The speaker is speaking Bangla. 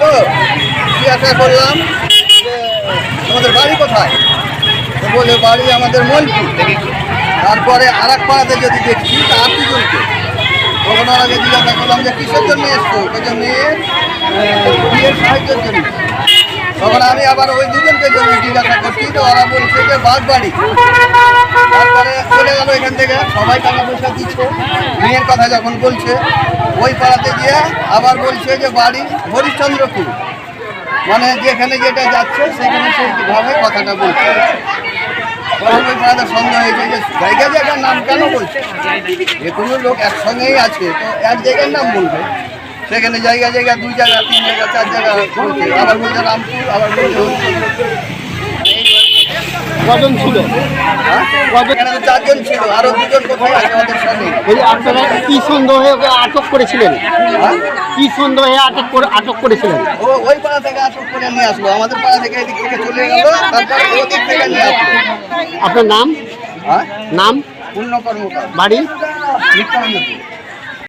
তো জিজ্ঞাসা করলাম যে তোমাদের বাড়ি কোথায়? বলে বাড়ি আমাদের মলপুর তারপরে আর এক পাড়াতে যদি দেখছি তা আত্মীয়জনকে তখন ওর আগে জিজ্ঞাসা করলাম যে কিসের জন্য এসছো? বলছে মেয়ের বিয়ের সাহায্যের জন্য। তখন আমি আবার ওই দুজনকে জন্য জিজ্ঞাসা করছি, তো ওরা বলছে যে বাঘ বাড়ি তারপরে চলে এখান থেকে, সবাই টাকা পয়সা দিচ্ছে। মেয়ের কথা যখন বলছে, ওই পাড়াতে গিয়ে আবার বলছে যে বাড়ি হরিশ্চন্দ্রপুর। মানে যেখানে যেটা যাচ্ছে, সেখানে সেইভাবে কথাটা বলছে। সন্দেহ হয়েছে যে, জায়গা জায়গার নাম কেন বলছে? যে কোনো লোক একসঙ্গেই আছে, তো এক জায়গার নাম বলবে। সেখানে জায়গা জায়গা, দুই জায়গা, তিন জায়গা, চার জায়গা আবার বলছে রামপুর, আবার বলছে কজন ছিল? চারজন ছিল আরও দুজন কোথায় আছে আমাদের সঙ্গে বলি আপনারা কি সন্দেহে ওকে আটক করেছিলেন? হ্যাঁ? কি সন্দেহে আটক করে আটক করেছিলেন? ও ওই পাড়া থেকে আটক করে নিয়ে আসলো আমাদের পাড়া থেকে এদিক থেকে চলে গেল তারপরে ওদিক থেকে নিয়ে আসলো। আপনার নাম? হ্যাঁ? নাম? পূর্ণ কর্মকার বাড়ি?